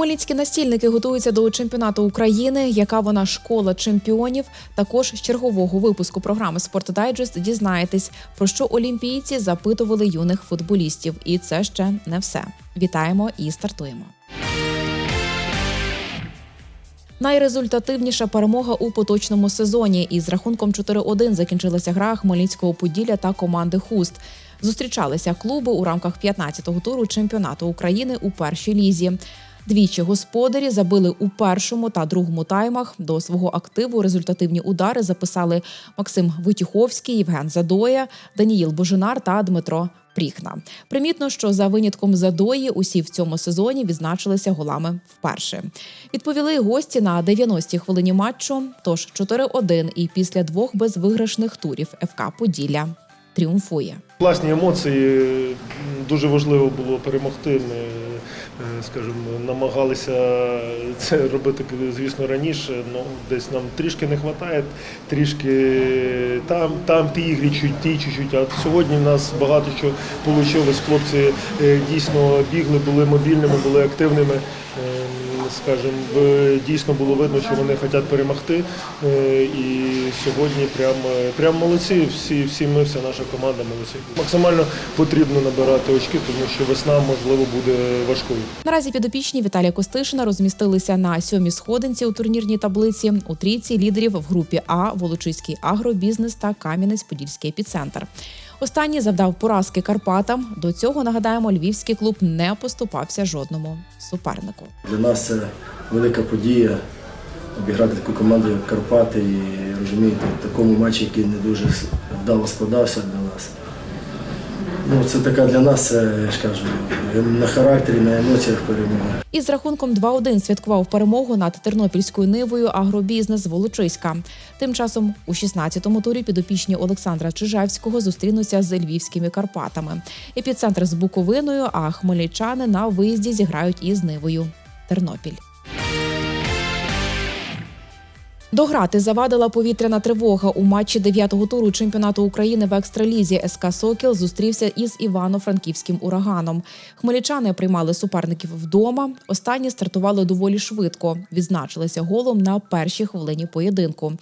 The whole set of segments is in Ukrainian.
Хмельницькі настільники готуються до чемпіонату України. Яка вона школа чемпіонів? Також з чергового випуску програми «Спортдайджест» дізнаєтесь, про що олімпійці запитували юних футболістів. І це ще не все. Вітаємо і стартуємо. Найрезультативніша перемога у поточному сезоні. Із рахунком 4-1 закінчилася гра Хмельницького Поділля та команди Хуст. Зустрічалися клуби у рамках 15-го туру чемпіонату України у першій лізі. Двічі господарі забили у першому та другому таймах. До свого активу результативні удари записали Максим Витюховський, Євген Задоя, Даніїл Божинар та Дмитро Пріхна. Примітно, що за винятком Задої усі в цьому сезоні відзначилися голами вперше. Відповіли гості на 90-й хвилині матчу. Тож 4-1 і після двох безвиграшних турів ФК Поділля тріумфує. Класні емоції. Дуже важливо було перемогти. Ми, скажімо, намагалися це робити, звісно, раніше. Ну, десь нам трішки не вистачає, трішки там, там ті ігри чуть, ті чуть-чуть. А сьогодні в нас багато що вийшло. Хлопці е, дійсно бігли, були мобільними, були активними. Скажімо, дійсно було видно, що вони хочуть перемогти. Е, І сьогодні прям, е, прям молодці. Всі, всі ми, вся наша команда молодці. Максимально потрібно набирати очки, тому що весна можливо буде важкою. Наразі підопічні Віталія Костишина розмістилися на сьомій сходинці у турнірній таблиці у трійці лідерів в групі А Волочиський агробізнес та Кам'янець-Подільський епіцентр. Останній завдав поразки Карпатам. До цього нагадаємо, львівський клуб не поступався жодному супернику. Для нас це велика подія обіграти таку команду, як Карпати, і розумієте, в такому матчі, який не дуже вдало складався. Ну, це така для нас, це, я ж кажу, на характері, на емоціях перемога. Із рахунком 2-1 святкував перемогу над тернопільською нивою агробізнес Волочиська. Тим часом у 16-му турі підопічні Олександра Чижевського зустрінуться з львівськими Карпатами. Епіцентр з Буковиною, а хмельничани на виїзді зіграють із нивою Тернопіль. Дограти завадила повітряна тривога у матчі дев'ятого туру чемпіонату України в екстралізі. СК Сокіл зустрівся із Івано-Франківським ураганом. Хмельничани приймали суперників вдома. Останні стартували доволі швидко. Відзначилися голом на першій хвилині поєдинку.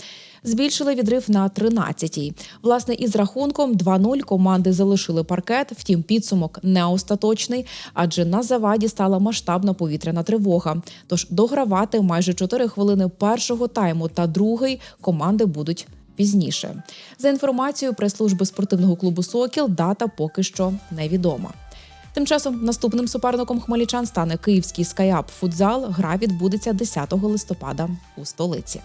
Збільшили відрив на 13-й. Власне, із рахунком 2-0 команди залишили паркет. Втім, підсумок не остаточний, адже на заваді стала масштабна повітряна тривога. Тож догравати майже 4 хвилини першого тайму та другий команди будуть. Пізніше за інформацією прес-служби спортивного клубу Сокіл, дата поки що невідома. Тим часом наступним суперником хмельничан стане київський скаяп футзал. Гра відбудеться 10 листопада у столиці.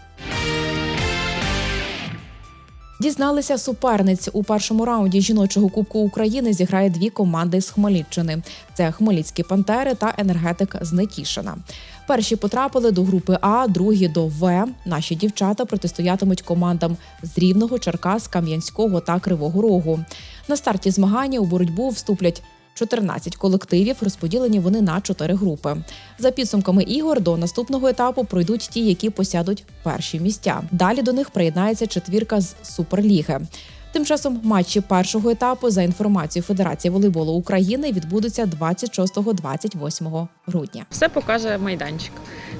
Дізналися суперниць у першому раунді жіночого кубку України. Зіграє дві команди з Хмельниччини: це Хмельницькі Пантери та енергетик з Нетішина. Перші потрапили до групи А, другі до В. Наші дівчата протистоятимуть командам з Рівного, Черкас, Кам'янського та Кривого Рогу. На старті змагання у боротьбу вступлять 14 колективів, розподілені вони на чотири групи. За підсумками ігор до наступного етапу пройдуть ті, які посядуть перші місця. Далі до них приєднається четвірка з суперліги. Тим часом матчі першого етапу за інформацією Федерації волейболу України відбудуться 26-28 грудня. Все покаже майданчик.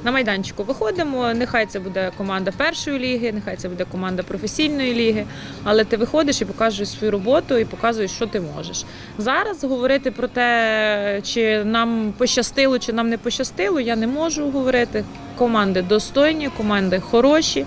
На майданчику виходимо. Нехай це буде команда першої ліги, нехай це буде команда професійної ліги. Але ти виходиш і показуєш свою роботу і показуєш, що ти можеш. Зараз говорити про те, чи нам пощастило, чи нам не пощастило, я не можу говорити. Команди достойні, команди хороші.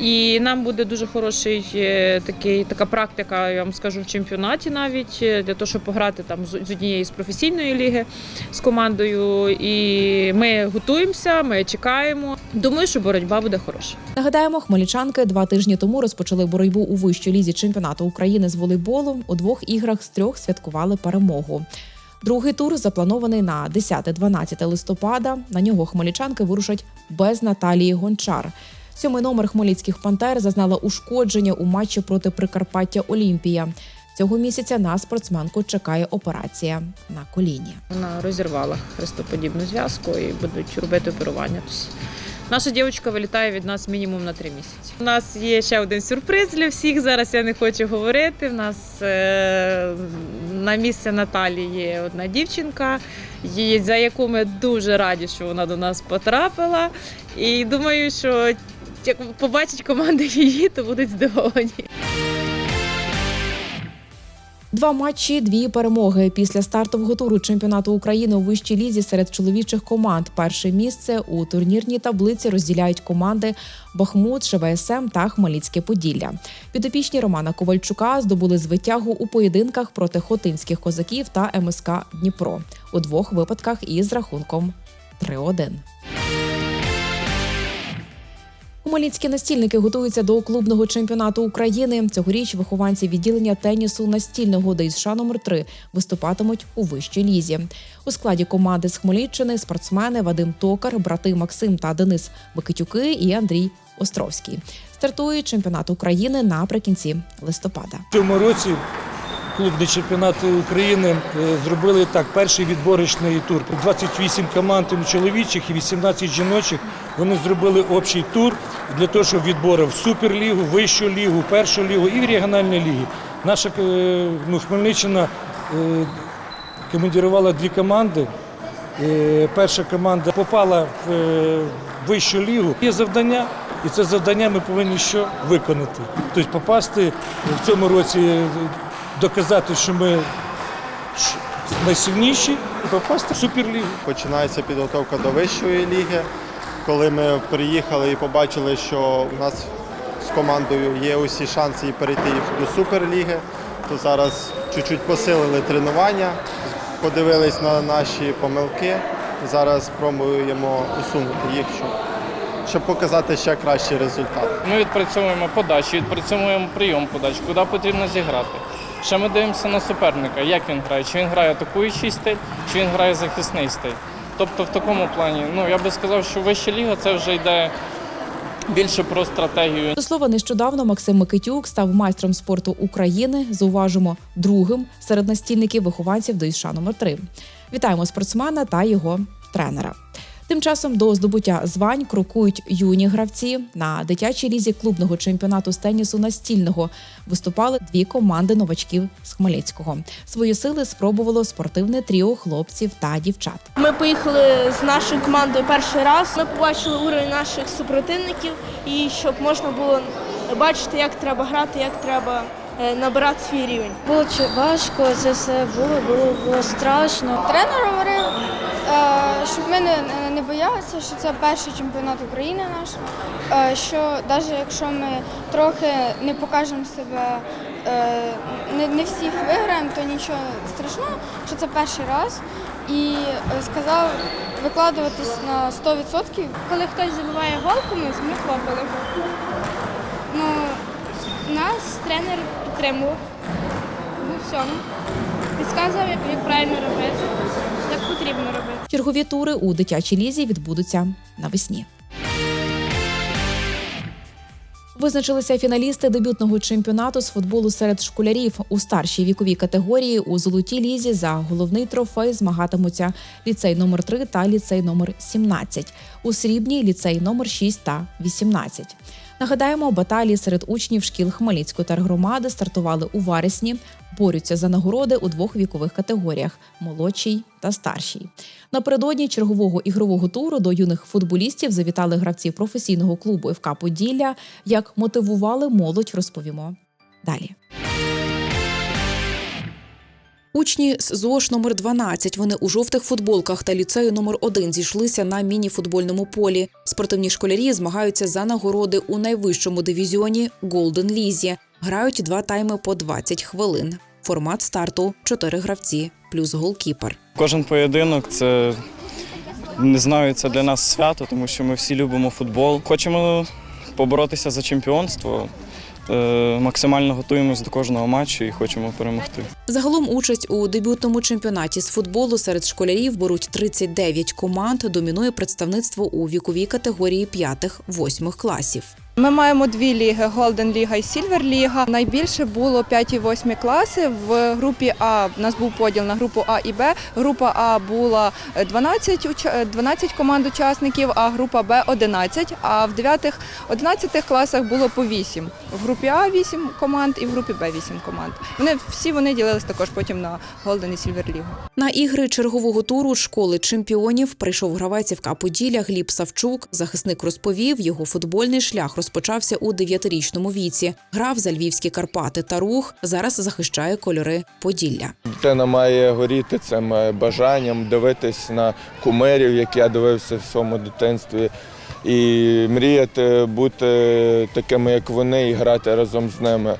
І нам буде дуже хороший е, такий, така практика, я вам скажу, в чемпіонаті навіть е, для того, щоб пограти там з однієї з професійної ліги з командою. І ми готуємося, ми чекаємо. Думаю, що боротьба буде хороша. Нагадаємо, хмельничанки два тижні тому розпочали боротьбу у вищій лізі чемпіонату України з волейболу. У двох іграх з трьох святкували перемогу. Другий тур запланований на 10-12 листопада. На нього хмельничанки вирушать без Наталії Гончар. Сьомий номер хмельницьких пантер зазнала ушкодження у матчі проти Прикарпаття Олімпія. Цього місяця на спортсменку чекає операція на коліні. Вона розірвала хрестоподібну зв'язку і будуть робити оперування. Наша дівчинка вилітає від нас мінімум на три місяці. У нас є ще один сюрприз для всіх. Зараз я не хочу говорити. У нас е, на місце Наталі є одна дівчинка, за яку ми дуже раді, що вона до нас потрапила. І думаю, що як побачить команди її, то будуть здивовані. Два матчі, дві перемоги після стартового туру чемпіонату України у вищій лізі серед чоловічих команд. Перше місце у турнірній таблиці розділяють команди Бахмут, ШВСМ та Хмельницьке Поділля. Підопічні Романа Ковальчука здобули звитягу у поєдинках проти хотинських козаків та МСК Дніпро у двох випадках із рахунком 3-1. Хмельницькі настільники готуються до клубного чемпіонату України. Цьогоріч вихованці відділення тенісу настільного ДСШ номер 3 виступатимуть у вищій лізі. У складі команди з Хмельниччини спортсмени Вадим Токар, брати Максим та Денис Бакитюки і Андрій Островський. Стартує чемпіонат України наприкінці листопада. Цьому році клубний чемпіонат України е, зробили так перший відборочний тур. 28 команд чоловічих і 18 жіночих. Вони зробили общий тур для того, щоб відбори в суперлігу, вищу лігу, першу лігу і в регіональні ліги. Наша е, ну, Хмельниччина е, командирувала дві команди. Перша команда попала в вищу лігу. Є завдання, і це завдання ми повинні що виконати. Тобто попасти в цьому році, доказати, що ми найсильніші, і попасти в суперлігу. Починається підготовка до вищої ліги. Коли ми приїхали і побачили, що у нас з командою є усі шанси і перейти до суперліги, то зараз чуть-чуть посилили тренування, подивились на наші помилки. Зараз спробуємо усунути їх, щоб, щоб показати ще кращий результат. Ми відпрацьовуємо подачі, відпрацьовуємо прийом подачі, куди потрібно зіграти. Ще ми дивимося на суперника, як він грає, чи він грає атакуючий стиль, чи він грає захисний стиль. Тобто в такому плані, ну я би сказав, що вища ліга це вже йде більше про стратегію. До слова, нещодавно Максим Микитюк став майстром спорту України. Зауважимо другим серед настільників вихованців ДЮСШ номер 3 Вітаємо спортсмена та його тренера. Тим часом до здобуття звань крокують юні гравці на дитячій лізі клубного чемпіонату з тенісу настільного. Виступали дві команди новачків з Хмельницького. Свої сили спробувало спортивне тріо хлопців та дівчат. Ми поїхали з нашою командою перший раз. Ми побачили уровень наших супротивників і щоб можна було бачити, як треба грати, як треба набирати свій рівень. Було чи- важко, це все було, було, було страшно. Тренер говорив, е, щоб ми не, не боялися, що це перший чемпіонат України наш. е, Що навіть якщо ми трохи не покажемо себе, е, не, не всіх виграємо, то нічого страшного, що це перший раз. І е, сказав викладуватись на 100%. Коли хтось забиває гол комусь, ми хлопали. Ну, нас тренер підтримував у всьому. Підказував, як правильно робити, як потрібно робити. Чергові тури у дитячій лізі відбудуться навесні. Визначилися фіналісти дебютного чемпіонату з футболу серед школярів у старшій віковій категорії у золотій лізі за головний трофей змагатимуться ліцей номер 3 та ліцей номер 17, у срібній ліцей номер 6 та 18. Нагадаємо, баталії серед учнів шкіл Хмельницької тергромади стартували у вересні. Борються за нагороди у двох вікових категоріях молодшій та старшій. Напередодні чергового ігрового туру до юних футболістів завітали гравці професійного клубу ФК Поділля. Як мотивували молодь, розповімо далі. Учні з ЗОШ номер 12 Вони у жовтих футболках та ліцею номер 1 зійшлися на міні-футбольному полі. Спортивні школярі змагаються за нагороди у найвищому дивізіоні Голден Лізі. Грають два тайми по 20 хвилин. Формат старту чотири гравці плюс голкіпер. Кожен поєдинок це не знаю, це для нас свято, тому що ми всі любимо футбол. Хочемо поборотися за чемпіонство. Е, Максимально готуємось до кожного матчу і хочемо перемогти. Загалом участь у дебютному чемпіонаті з футболу серед школярів беруть 39 команд. Домінує представництво у віковій категорії 5-8 класів. Ми маємо дві ліги: Голден Ліга і Сільвер Ліга. Найбільше було 5 і 8 класи. В групі А в нас був поділ на групу А і Б. Група А була 12, уч- 12 команд учасників, а група Б 11. А в 9 11 класах було по 8. В групі А 8 команд і в групі Б 8 команд. Вони всі вони ділились також потім на Голден і Сільвер Лігу. На ігри чергового туру школи чемпіонів прийшов гравець ФК Поділля Гліб Савчук. Захисник розповів, його футбольний шлях розпочався у дев'ятирічному віці. Грав за львівські Карпати та рух. Зараз захищає кольори Поділля. Дитина має горіти цим бажанням, дивитись на кумирів, як я дивився в своєму дитинстві, і мріяти бути такими, як вони, і грати разом з ними.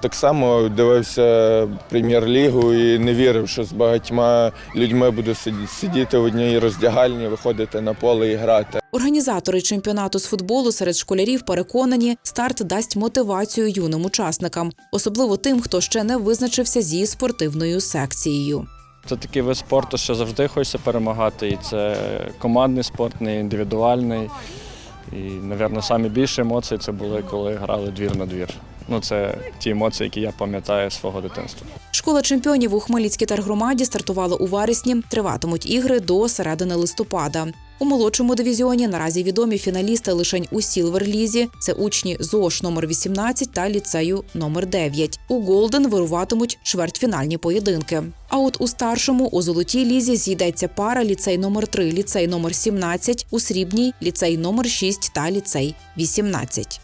Так само дивився прем'єр-лігу і не вірив, що з багатьма людьми буду сиді- сидіти в одній роздягальні, виходити на поле і грати. Організатори чемпіонату з футболу серед школярів переконані, старт дасть мотивацію юним учасникам, особливо тим, хто ще не визначився зі спортивною секцією. Це такий вид спорту, що завжди хочеться перемагати. І це командний спорт, не індивідуальний. І, мабуть, самі більші емоції це були, коли грали двір на двір. Ну, це ті емоції, які я пам'ятаю свого дитинства. Школа чемпіонів у Хмельницькій тергромаді стартувала у вересні. Триватимуть ігри до середини листопада. У молодшому дивізіоні наразі відомі фіналісти лишень у Сілверлізі. Це учні ЗОШ номер 18 та ліцею номер 9. У Голден вируватимуть чвертьфінальні поєдинки. А от у старшому у золотій лізі зійдеться пара ліцей номер 3 ліцей номер 17, у срібній ліцей номер 6 та ліцей 18.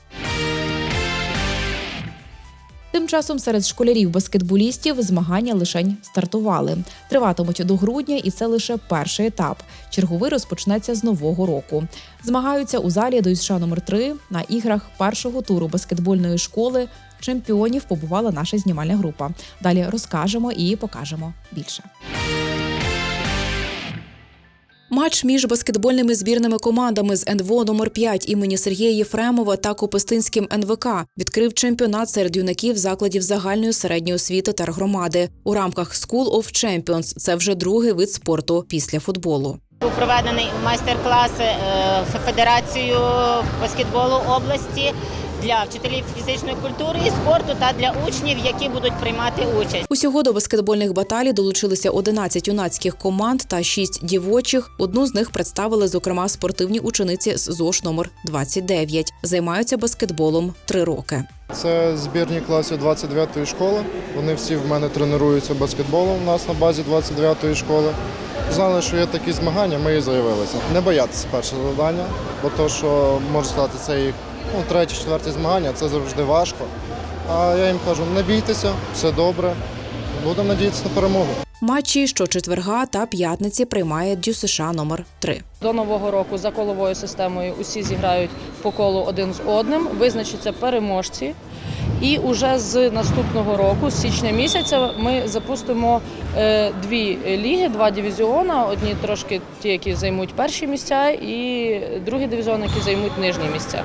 Тим часом серед школярів-баскетболістів змагання лишень стартували. Триватимуть до грудня, і це лише перший етап. Черговий розпочнеться з нового року. Змагаються у залі до США номер 3 На іграх першого туру баскетбольної школи чемпіонів побувала наша знімальна група. Далі розкажемо і покажемо більше. Матч між баскетбольними збірними командами з НВО номер 5 імені Сергія Єфремова та Копистинським НВК відкрив чемпіонат серед юнаків закладів загальної середньої освіти та громади у рамках School of Champions. Це вже другий вид спорту після футболу. Був проведений майстер-клас е, Федерацією баскетболу області для вчителів фізичної культури і спорту та для учнів, які будуть приймати участь. Усього до баскетбольних баталій долучилися 11 юнацьких команд та 6 дівочих. Одну з них представили, зокрема, спортивні учениці з ЗОШ номер 29. Займаються баскетболом три роки. Це збірні класів 29-ї школи. Вони всі в мене тренуються баскетболом у нас на базі 29-ї школи. Знали, що є такі змагання, ми і заявилися. Не боятися перше завдання, бо то, що можна сказати, це їх ну, третє, четверте змагання, це завжди важко. А я їм кажу, не бійтеся, все добре. Будемо надіятися на перемогу. Матчі щочетверга та п'ятниці приймає Дю США номер 3 До нового року за коловою системою усі зіграють по колу один з одним, визначаться переможці. І уже з наступного року, з січня місяця, ми запустимо е, дві ліги, два дивізіона. Одні трошки ті, які займуть перші місця, і другий дивізіон, які займуть нижні місця.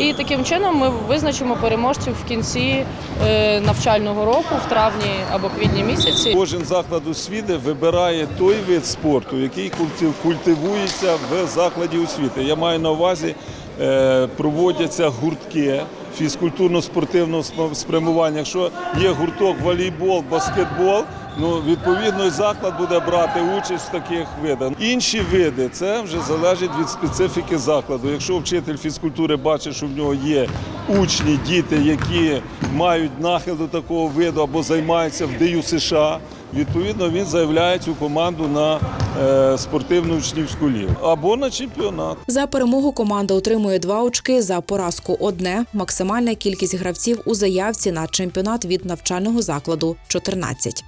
І таким чином ми визначимо переможців в кінці е, навчального року, в травні або квітні місяці. Кожен заклад освіти вибирає той вид спорту, який культи- культивується в закладі освіти. Я маю на увазі, е, проводяться гуртки фізкультурно-спортивного сп- спрямування. Якщо є гурток волейбол, баскетбол, ну відповідно заклад буде брати участь в таких видах. Інші види це вже залежить від специфіки закладу. Якщо вчитель фізкультури бачить, що в нього є учні, діти, які мають нахил до такого виду або займаються в ДЮ США. Відповідно, він заявляє цю команду на е, спортивну учнівську лігу або на чемпіонат. За перемогу команда отримує два очки, за поразку одне. Максимальна кількість гравців у заявці на чемпіонат від навчального закладу 14.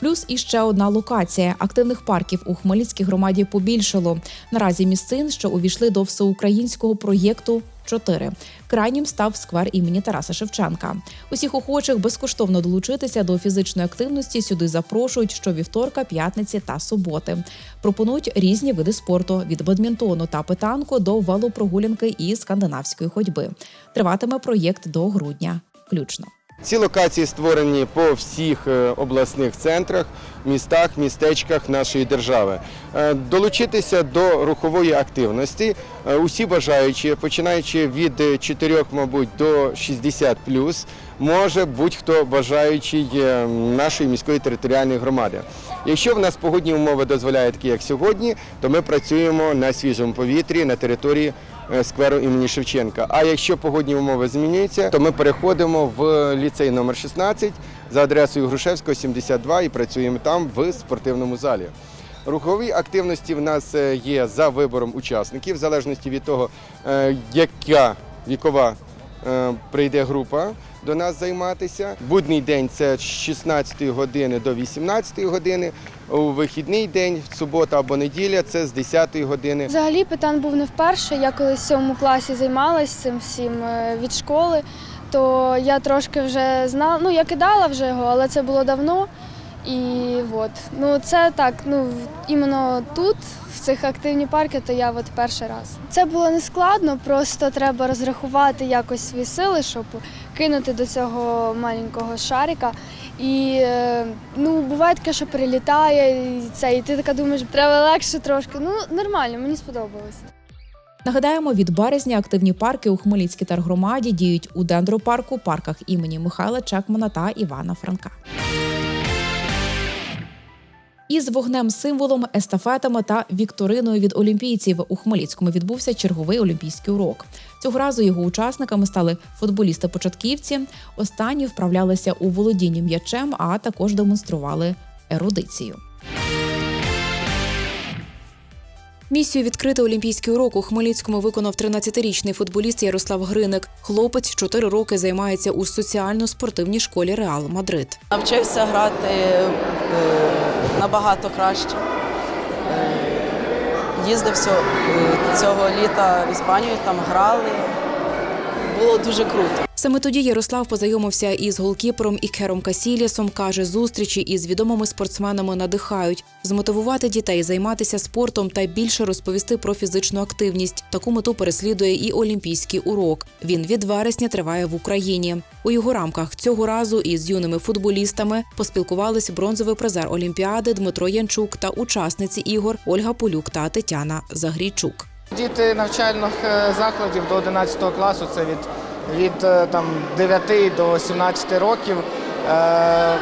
Плюс іще одна локація. Активних парків у Хмельницькій громаді побільшало. Наразі місцин, що увійшли до всеукраїнського проєкту. 4. крайнім став сквер імені Тараса Шевченка. Усіх охочих безкоштовно долучитися до фізичної активності сюди запрошують щовівторка, п'ятниці та суботи. Пропонують різні види спорту від бадмінтону та питанку до велопрогулянки і скандинавської ходьби. Триватиме проєкт до грудня. Включно. Ці локації створені по всіх е, обласних центрах, містах, містечках нашої держави. Е, Долучитися до рухової активності е, усі бажаючі, починаючи від 4, мабуть, до 60 може будь-хто бажаючий нашої міської територіальної громади. Якщо в нас погодні умови дозволяють, такі як сьогодні, то ми працюємо на свіжому повітрі на території скверу імені Шевченка. А якщо погодні умови змінюються, то ми переходимо в ліцей номер 16 за адресою Грушевського, 72 і працюємо там в спортивному залі. Рухові активності в нас е, є за вибором учасників, в залежності від того, е, яка вікова е, прийде група до нас займатися. Будній день це з 16 години до 18 години. У вихідний день, субота або неділя, це з 10 години. Взагалі питан був не вперше. Я колись в сьомому класі займалася цим всім е, від школи, то я трошки вже знала, ну я кидала вже його, але це було давно. І от, ну це так, ну іменно тут, в цих активні парки, то я от перший раз. Це було не складно, просто треба розрахувати якось свої сили, щоб кинути до цього маленького шарика. І е, ну, буває таке, що прилітає, і це, і ти така думаєш, треба легше трошки. Ну, нормально, мені сподобалось. Нагадаємо, від березня активні парки у Хмельницькій тергромаді діють у дендропарку, парках імені Михайла Чекмана та Івана Франка. Із вогнем символом, естафетами та вікториною від олімпійців у Хмельницькому відбувся черговий олімпійський урок. Цього разу його учасниками стали футболісти-початківці. Останні вправлялися у володінні м'ячем, а також демонстрували ерудицію. Місію відкрити олімпійський урок у Хмельницькому виконав 13-річний футболіст Ярослав Гриник. Хлопець 4 роки займається у соціально-спортивній школі Реал Мадрид. Навчився грати е, набагато краще. Е, Їздив е, цього літа в Іспанію, там грали. Було дуже круто. Саме тоді Ярослав познайомився із голкіпером Ікером Касілісом. каже, зустрічі із відомими спортсменами надихають змотивувати дітей займатися спортом та більше розповісти про фізичну активність. Таку мету переслідує і олімпійський урок. Він від вересня триває в Україні. У його рамках цього разу із юними футболістами поспілкувались бронзовий призер Олімпіади Дмитро Янчук та учасниці ігор Ольга Полюк та Тетяна Загрійчук. Діти навчальних е, закладів до 11 класу, це від, від е, там, 9 до 17 років. Е,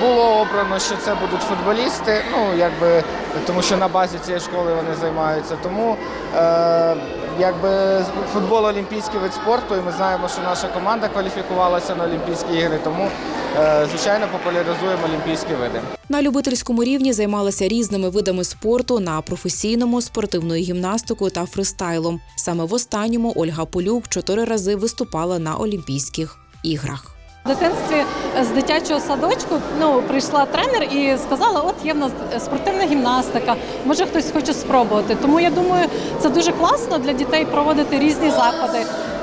було обрано, що це будуть футболісти, ну якби тому що на базі цієї школи вони займаються. Тому е, якби футбол олімпійський вид спорту, і ми знаємо, що наша команда кваліфікувалася на Олімпійські ігри, тому звичайно популяризуємо олімпійські види. На любительському рівні займалися різними видами спорту на професійному, спортивною гімнастикою та фристайлом. Саме в останньому Ольга Полюк чотири рази виступала на Олімпійських іграх. В дитинстві з дитячого садочку ну прийшла тренер і сказала: от є в нас спортивна гімнастика, може хтось хоче спробувати. Тому я думаю, це дуже класно для дітей проводити різні заходи,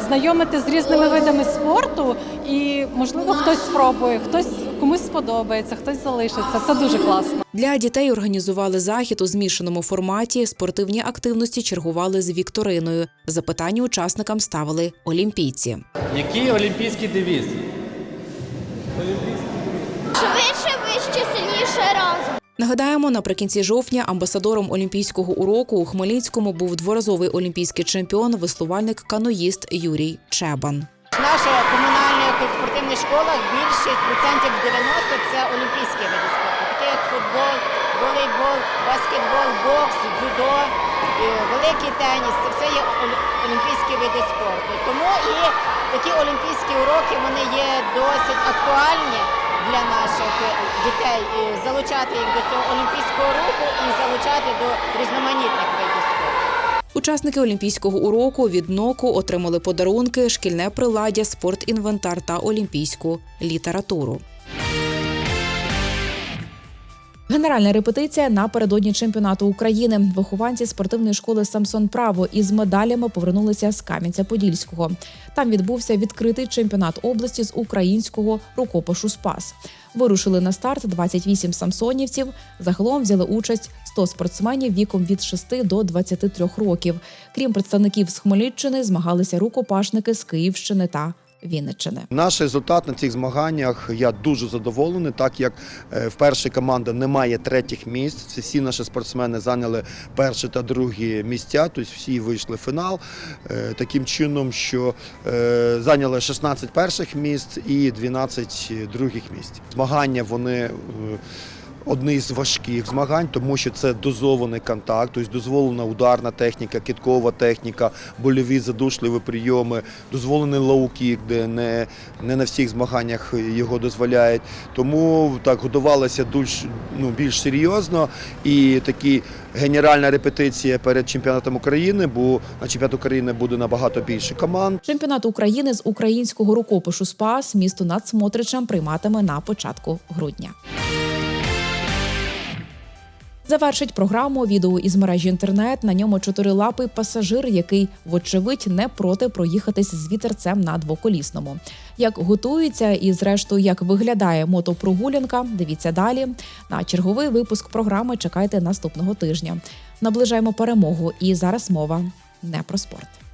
знайомити з різними видами спорту, і можливо хтось спробує, хтось комусь сподобається, хтось залишиться. Це дуже класно. Для дітей організували захід у змішаному форматі. Спортивні активності чергували з вікториною. Запитання учасникам ставили олімпійці. Який олімпійський девіз? Швидше, вище, сильніше разом. Нагадаємо, наприкінці жовтня амбасадором олімпійського уроку у Хмельницькому був дворазовий олімпійський чемпіон, веслувальник каноїст Юрій Чебан. В наших комунальних спортивних школах більшість процентів 90 це олімпійські види спорту, такі як футбол, волейбол, баскетбол, бокс, дзюдо, великий теніс. Це все є олімпійські види спорту. Тому і такі олімпійські уроки вони є досить актуальні для наших е, дітей. І залучати їх до цього олімпійського руху і залучати до різноманітних видів спорту. Учасники олімпійського уроку від НОКу отримали подарунки, шкільне приладдя, спортінвентар та олімпійську літературу. Генеральна репетиція напередодні чемпіонату України. Вихованці спортивної школи Самсон Право із медалями повернулися з Кам'янця-Подільського. Там відбувся відкритий чемпіонат області з українського рукопишу Спас. Вирушили на старт 28 самсонівців. Загалом взяли участь 100 спортсменів віком від 6 до 23 років. Крім представників з Хмельниччини, змагалися рукопашники з Київщини та Вінниччини. Наш результат на цих змаганнях я дуже задоволений, так як е, в першій команді немає третіх місць. Всі наші спортсмени зайняли перші та другі місця, тобто всі вийшли в фінал. Е, Таким чином, що е, зайняли 16 перших місць і 12 других місць. Змагання вони. Е, Одні з важких змагань, тому що це дозований контакт, тобто дозволена ударна техніка, киткова техніка, больові задушливі прийоми, дозволений лоу-кік, де не, не на всіх змаганнях його дозволяють. Тому так готувалося більш, ну, більш серйозно і такі генеральна репетиція перед чемпіонатом України, бо на чемпіонат України буде набагато більше команд. Чемпіонат України з українського рукопишу Спас місто над Смотричем прийматиме на початку грудня. Завершить програму відео із мережі інтернет. На ньому чотирилапий пасажир, який, вочевидь, не проти проїхатись з вітерцем на двоколісному. Як готується і, зрештою, як виглядає мотопрогулянка, дивіться далі. На черговий випуск програми чекайте наступного тижня. Наближаємо перемогу, і зараз мова не про спорт.